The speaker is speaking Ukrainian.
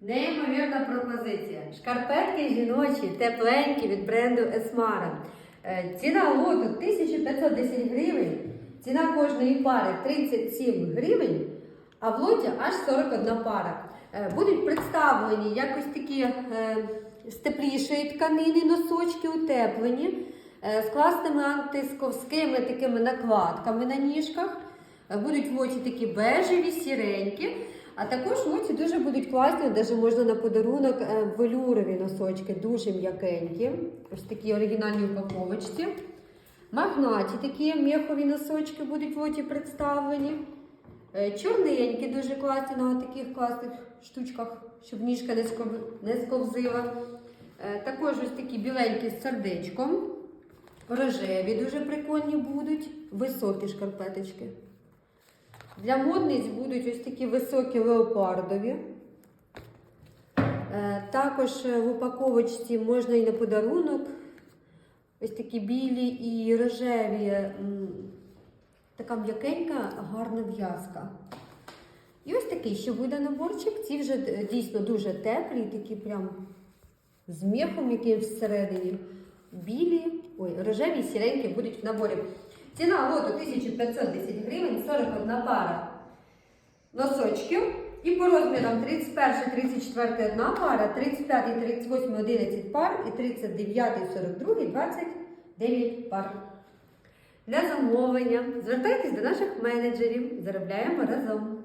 Неймовірна пропозиція. Шкарпетки жіночі, тепленькі від бренду Esmara. Е, Ціна лоту 1510 гривень. Ціна кожної пари 37 гривень, а в лоті аж 41 пара. Е, Будуть представлені якось такі е, з теплішої тканини носочки утеплені, з класними антисковськими такими накладками на ніжках. Будуть в оці такі бежеві, сіренькі. А також оці дуже будуть класні, навіть можна на подарунок е, велюрові носочки, дуже м'якенькі. Ось такі оригінальні упаковочці. Магнаті такі м'яхові носочки будуть в оці представлені. Е, Чорненькі, дуже класні на таких класних штучках, щоб ніжка не сковзила. Е, Також ось такі біленькі з сердечком. Рожеві дуже прикольні будуть, високі шкарпеточки. Для модниць будуть ось такі високі леопардові. Е, Також в упаковочці можна і на подарунок. Ось такі білі і рожеві. Така м'якенька, гарна в'язка. І ось такий ще буде наборчик. Ці вже е, дійсно дуже теплі, такі прям з м'яхом, яким всередині. Білі, ой, рожеві і сіренькі будуть в наборі. Ціна лоту 1510 гривень, 41 пара носочків. І по розмірам 31, 34 одна пара, 35, 38, 11 пар і 39, 42, 29 пар. Для замовлення звертайтесь до наших менеджерів. Заробляємо разом.